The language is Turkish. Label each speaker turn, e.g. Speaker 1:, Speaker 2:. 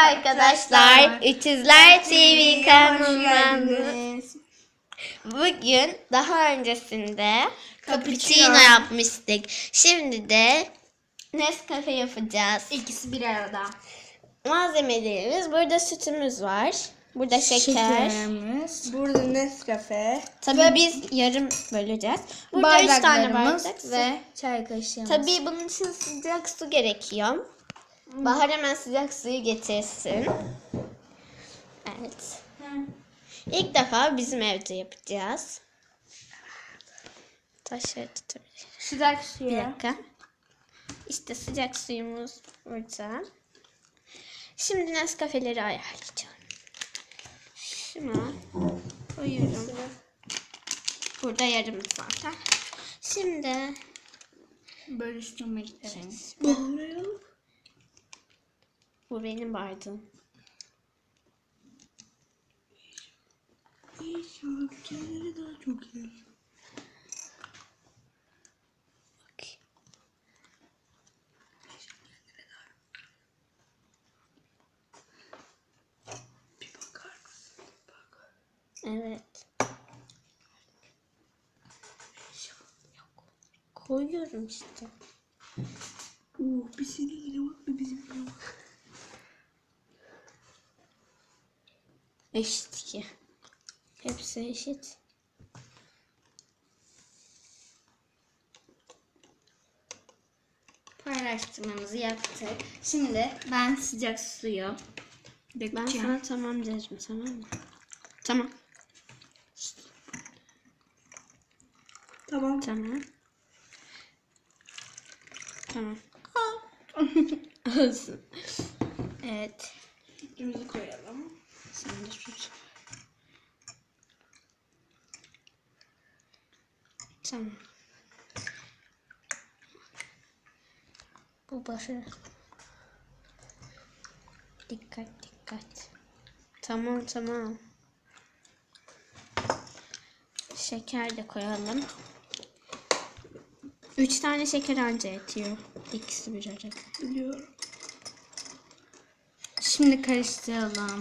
Speaker 1: arkadaşlar. İkizler TV kanalından bugün daha öncesinde cappuccino yapmıştık. Şimdi de Nescafe yapacağız.
Speaker 2: İkisi bir arada.
Speaker 1: Malzemelerimiz burada sütümüz var. Burada şeker.
Speaker 2: Şekerimiz. Burada Nescafe.
Speaker 1: Tabii biz yarım böleceğiz. Burada üç tane bardak ve
Speaker 2: ve çay kaşığımız.
Speaker 1: tabii bunun için sıcak su gerekiyor. Bahar hemen sıcak suyu getirsin. Evet. İlk defa bizim evde yapacağız. Taşları tutabilir.
Speaker 2: Sıcak
Speaker 1: Bir
Speaker 2: suyu.
Speaker 1: dakika. İşte sıcak suyumuz burada. Şimdi Nescafe'leri ayarlayacağım. Şuna koyuyorum. Burada yarım zaten. Şimdi
Speaker 2: Bölüştürmek için.
Speaker 1: Bu benim bardağım. Bak. Evet. Koyuyorum işte.
Speaker 2: Oo, bir seninkine
Speaker 1: Eşit ki. Hepsi eşit.
Speaker 2: Paylaştırmamızı yaptık. Şimdi ben sıcak suyu
Speaker 1: Ben
Speaker 2: dökeceğim.
Speaker 1: sana tamam derim tamam mı? Tamam.
Speaker 2: Tamam.
Speaker 1: Tamam. Tamam. Olsun. Evet.
Speaker 2: Sütümüzü koyalım.
Speaker 1: Sen de tut. Tamam. Bu başı. Dikkat dikkat. Tamam tamam. Şeker de koyalım. Üç tane şeker anca yetiyor. İkisi bir arada.
Speaker 2: Biliyorum. Şimdi karıştıralım.